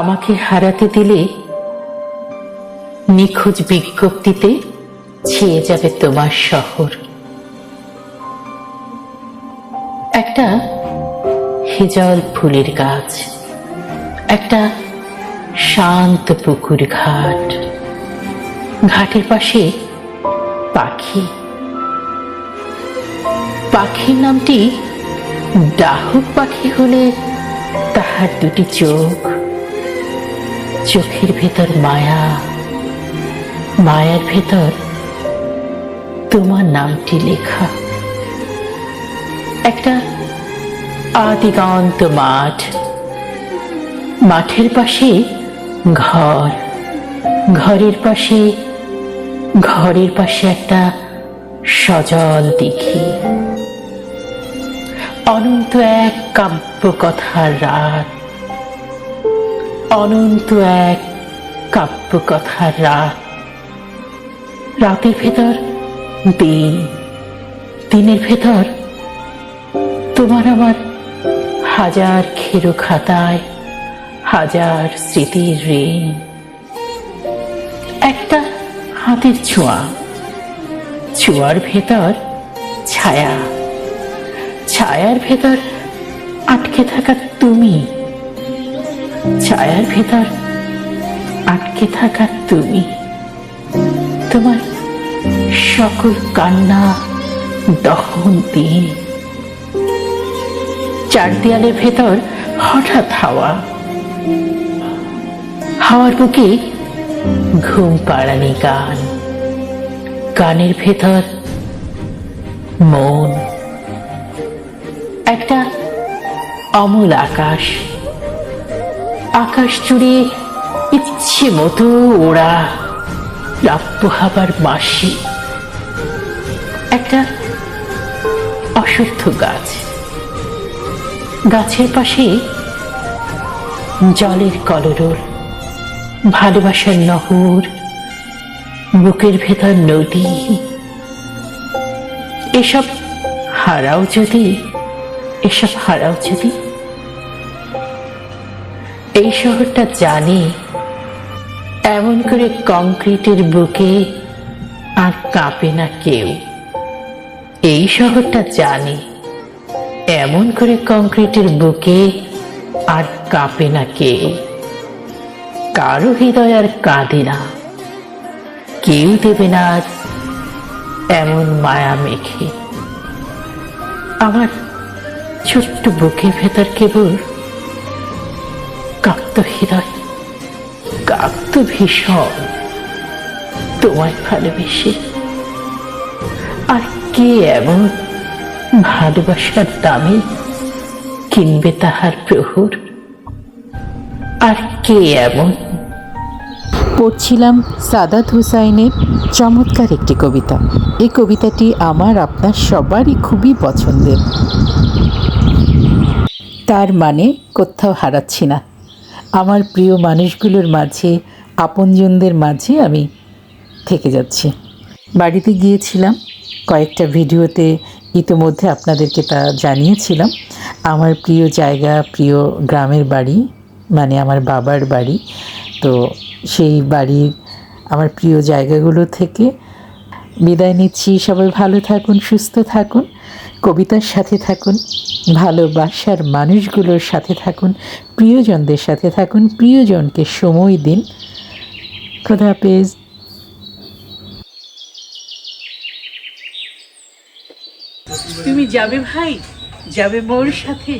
আমাকে হারাতে দিলে নিখোঁজ বিজ্ঞপ্তিতে ছেয়ে যাবে তোমার শহর। একটা হিজল ফুলের গাছ, একটা শান্ত পুকুর ঘাট, ঘাটের পাশে পাখি। পাখির নামটি ডাহুক পাখি হলে তাহার দুটি চোখ। চোখের ভেতর মায়া, মায়ার ভেতর তোমার নামটি লেখা। একটা আদিগন্ত মাঠ, মাঠের পাশে ঘর, ঘরের পাশে ঘরের পাশে একটা সজল দিঘি। অনন্ত এক কাব্য কথার রাত। অনন্ত এক কাব্য কথার রাত। রাতের ভেতর দিন, দিনের ভেতর তোমার আমার হাজার খেরো খাতায় হাজার স্মৃতির ঋণ। একটা হাতের ছোঁয়া, ছোঁয়ার ভেতর ছায়া। ছায়ার ভেতর আটকে থাকা তুমি ছায়ার ভেতর আটকে থাকা তুমি, তোমার সকল কান্না, দহন দিন। চার দেয়ালের ভেতর হঠাৎ হাওয়া, হাওয়ার বুকে ঘুম পাড়ানি গান। গানের ভেতর মন, একটা অমল আকাশ। আকাশ জুড়ে ইচ্ছে মতো ওরা প্রাপ্য হবার মাসি একটা অশ্বত্থ গাছ। গাছের পাশে জলের কলরোল ভালোবাসার নহর, বুকের ভেতর নদী। এসব হারাও যদি, এসব হারাও যদি এই শহরটা জানে, এমন করে কংক্রিটের বুকে আর কাঁপে না কেউ। এই শহরটা জানে, এমন করে কংক্রিটের বুকে আর কাঁপে না কে কারও হৃদয় আর কাঁদে না। কেউ দেবে না আজ এমন মায়া মেখে। আমার ছোট্ট বুকের ভেতর কেবল কাঁপত হৃদয়, কাঁপত ভীষণ। তোমায় ভালোবেসে। আর কে এমন ভালোবাসার দামে কিনবে তাহার প্রহর? আর কে এমন পড়ছিলাম সাদাত হুসাইনের চমৎকার একটি কবিতা। এই কবিতাটি আমার, আপনার সবারই খুবই পছন্দের। তার মানে কোথাও হারাচ্ছি না। আমার প্রিয় মানুষগুলোর মাঝে, আপনজনদের মাঝে আমি থেকে যাচ্ছি। বাড়িতে গিয়েছিলাম, কয়েকটা ভিডিওতে ইতোমধ্যে আপনাদেরকে তা জানিয়েছিলাম। আমার প্রিয় জায়গা, প্রিয় গ্রামের বাড়ি মানে আমার বাবার বাড়ি, তো সেই বাড়ির আমার প্রিয় জায়গাগুলো থেকে বিদায় নিচ্ছি। সবাই ভালো থাকুন, সুস্থ থাকুন। কবিতার সাথে থাকুন, ভালোবাসার মানুষগুলোর সাথে থাকুন, প্রিয়জনদের সাথে থাকুন, প্রিয়জনকে সময় দিন। খোদা তুমি যাবে ভাই, যাবে মোর সাথে,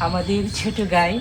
আমাদের ছোট গায়ে